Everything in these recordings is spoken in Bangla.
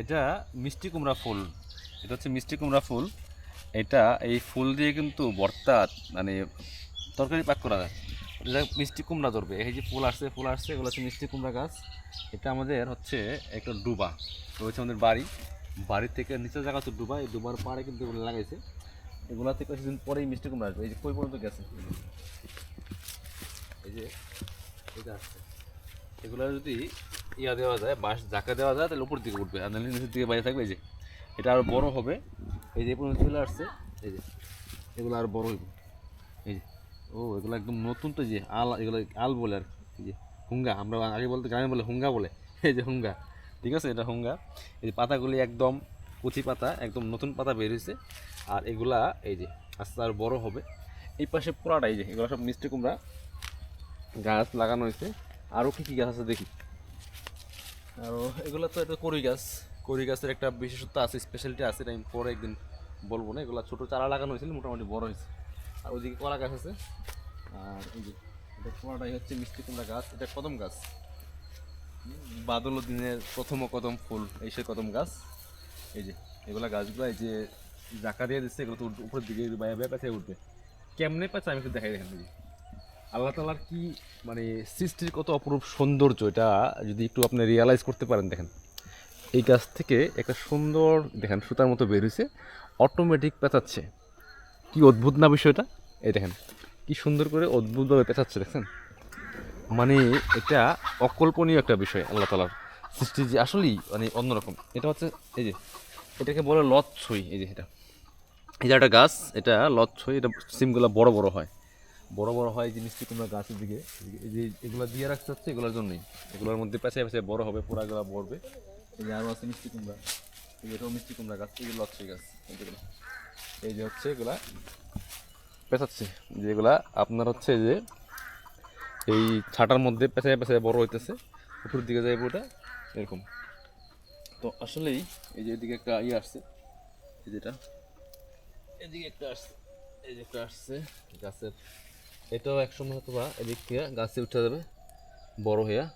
এটা মিষ্টি কুমড়া ফুল। এটা হচ্ছে মিষ্টি কুমড়া ফুল। এটা এই ফুল দিয়ে কিন্তু ভর্তা মানে তরকারি পাক করা যায়। এটা মিষ্টি কুমড়া ধরবে। এই যে ফুল আসছে ফুল আসছে, এগুলো হচ্ছে মিষ্টি কুমড়া গাছ। এটা আমাদের হচ্ছে একটা ডুবা। হচ্ছে আমাদের বাড়ি। বাড়ি থেকে নিচের জায়গা হচ্ছে ডুবা। এই ডুবার পাড়ে কিন্তু এগুলো লাগাইছে। এগুলা থেকে কিছুদিন পরেই মিষ্টি কুমড়া আসবে। এই যে কই পর্যন্ত গেছে? এই যে যে আসছে। এগুলো যদি ইয়া দেওয়া যায়, বাঁশ জাকা দেওয়া যায়, তাহলে উপর দিকে উঠবে। আর নাহলে নিচের দিকে বাইরে থাকবে এই যে, এটা আরও বড় হবে। এই যে পর্যন্ত চলে আসছে, এই যে, এগুলো আরও বড় হইব। এই যে, ও, এগুলো একদম নতুন তো যে, আল, এগুলো আল বলে আর এই যে, হুঙ্গা, আমরা আগে বলতে গ্রামে বলে হুঙ্গা বলে, এই যে হুঙ্গা, ঠিক আছে? এটা হুঙ্গা। এই যে পাতাগুলি একদম কচি পাতা, একদম নতুন পাতা বের হয়েছে আর এগুলা, এই যে, আস্তে আরও বড় হবে। এই পাশে পুরাটা এই যে, এগুলো সব মিষ্টি কুমড়া গাছ লাগানো হয়েছে আরও কী কী গাছ আছে দেখি। আর এগুলো তো এটা কড়ি গাছ। কড়ি গাছের একটা বিশেষত্ব আছে স্পেশালিটি আছে আমি পরে একদিন বলব না। এগুলো ছোটো চারা লাগানো হয়েছিল, মোটামুটি বড় হয়েছে। আর ওইদিকে কলা গাছ আছে। আর এই যে, এটা পুরোটাই হচ্ছে মিষ্টি কুমড়া গাছ, এটা কদম গাছ। বাদল দিনের প্রথম কদম ফুল, এই সে কদম গাছ। এই যে, এগুলা গাছগুলো এই যে জাকা দিয়ে দিচ্ছে, এগুলো তো উপরের দিকে বাইরে বাইরে পেঁচে উঠবে। কেমনে পাচ্ছে আমি একটু দেখাই দেখেন, দেখি। আল্লাহ তালার কি মানে সৃষ্টির কত অপরূপ সৌন্দর্য, এটা যদি একটু আপনি রিয়ালাইজ করতে পারেন, দেখেন। এই গাছ থেকে একটা সুন্দর, দেখেন, সুতার মতো বের হয়েছে অটোমেটিক পেঁচাচ্ছে। কি অদ্ভুত না বিষয়টা? এই দেখেন, কি সুন্দর করে অদ্ভুতভাবে পেঁচাচ্ছে দেখছেন মানে এটা অকল্পনীয় একটা বিষয়, আল্লাহ তালার সৃষ্টি যে আসলেই মানে অন্যরকম। এটা হচ্ছে, এই যে, এটাকে বলে লচ্ছই, এই যে এটা। যে একটা গাছ, এটা লচ্ছই, এটা সিমগুলো বড় বড় হয়। বড় বড় হয় যে মিষ্টি কুমড়া গাছের দিকে এই যে এগুলো দিয়ে রাখতে হচ্ছে এগুলোর জন্যই এগুলোর মধ্যে পেঁচায় পেঁচায় বড় হবে পুরাগুলো বড়বে এই যে আরও আছে মিষ্টি কুমড়া এটাও মিষ্টি কুমড়া গাছ এগুলো লচ্ছই গাছ এই যে হচ্ছে এগুলা পেঁচাচ্ছে যেগুলা আপনার হচ্ছে যে এই ছাটার মধ্যে পেঁচায় পেঁচায় বড় হইতেছে উপরের দিকে যাইব ওটা এরকম তো আসলেই এই যে এদিকে একটা ইয়ে আসছে এই যেটা এদিকে একটা আসছে এই যে একটা আসছে গাছের এটাও একসময় হয়তো বা এদিক থেকে গাছে উঠে যাবে, বড় হইয়া।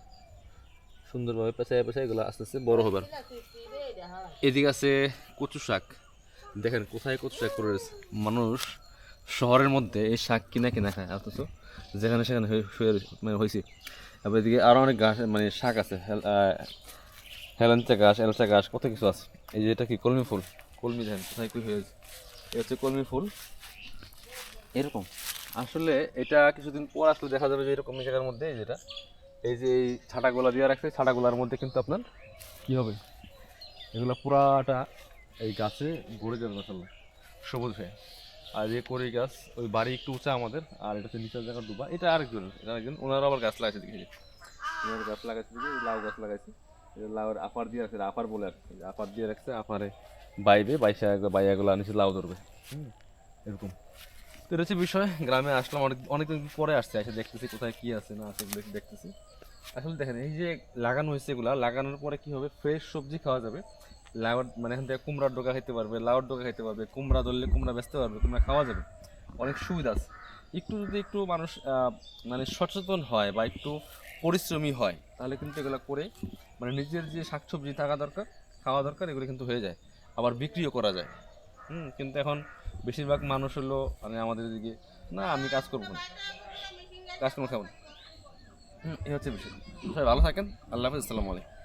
সুন্দরভাবে পেঁচায় পেঁচায় এগুলো আস্তে আস্তে বড় হবে আর। এদিকে আছে কচু শাক। দেখেন কোথায় কচু শাক করে রয়েছে। মানুষ শহরের মধ্যে এই শাক কিনা কিনা খায়, অথচ যেখানে সেখানে মানে হয়েছে তারপর এদিকে আরও অনেক গাছ মানে শাক আছে, হেল- হেলেঞ্চা গাছ, এলচা গাছ, কত কিছু আছে। এই যে এটা কি কলমি ফুল? কলমি দেখেন, কোথায় কি হয়েছে? এটা হচ্ছে কলমি ফুল। এরকম। আসলে এটা কিছুদিন পর আসলে দেখা যাবে যে এরকম জায়গার মধ্যে যেটা এই যে এই ছাটাগুলা দিয়ে রাখছে, ছাটাগুলার মধ্যে কিন্তু আপনার কি হবে? এগুলো পুরাটা এই গাছে গড়ে যাবে মাসাল্লাহ সবুজ হয়ে। আর যে কড়ি গাছ, ওই বাড়ি একটু উঁচা আমাদের, আর এটা হচ্ছে নিচের জায়গা ডুবা এটা আরেকজন এটা আরেকজন ওনারা আবার গাছ লাগাইছে দেখি ওনার গাছ লাগাইছে দেখি লাউ গাছ লাগাইছে। লাউয়ের আপার দিয়ে রাখছে আপার বলে কি। আপার দিয়ে রাখছে, আপারে বাইবে, বাইশা বাইয়াগুলো নিচে লাউ ধরবে। হুম, এরকম। তো এটা হচ্ছে বিষয়, গ্রামে আসলাম, অনেক, অনেকদিন পরে আসছে, এসে দেখতেছি কোথায় কি আছে, না আছে দেখ- দেখতেছি। আসলে দেখেন, এই যে লাগানো হয়েছে এগুলা, লাগানোর পরে কি হবে ফ্রেশ সবজি খাওয়া যাবে। লাউ মানে এখান থেকে কুমড়ার ডোকা খেতে পারবে, লাউর ডোকা খেতে পারবে, কুমড়া ধরলে কুমড়া বেচতে পারবে, কুমড়া খাওয়া যাবে। অনেক সুবিধা আছে। একটু যদি একটু মানুষ মানে সচেতন হয় বা একটু পরিশ্রমী হয়, তাহলে কিন্তু এগুলো করে মানে নিজের যে শাকসবজি থাকা দরকার, খাওয়া দরকার, এগুলো কিন্তু হয়ে যায়। আবার বিক্রিও করা যায়। হুম, কিন্তু এখন বেশিরভাগ মানুষ হলো মানে আমাদের দিকে না, আমি কাজ করব না। কাজ করব কেমন? হুম এই হচ্ছে বিষয়। সবাই ভালো থাকেন। আল্লাহ হাফিজ, আসসালামু আলাইকুম।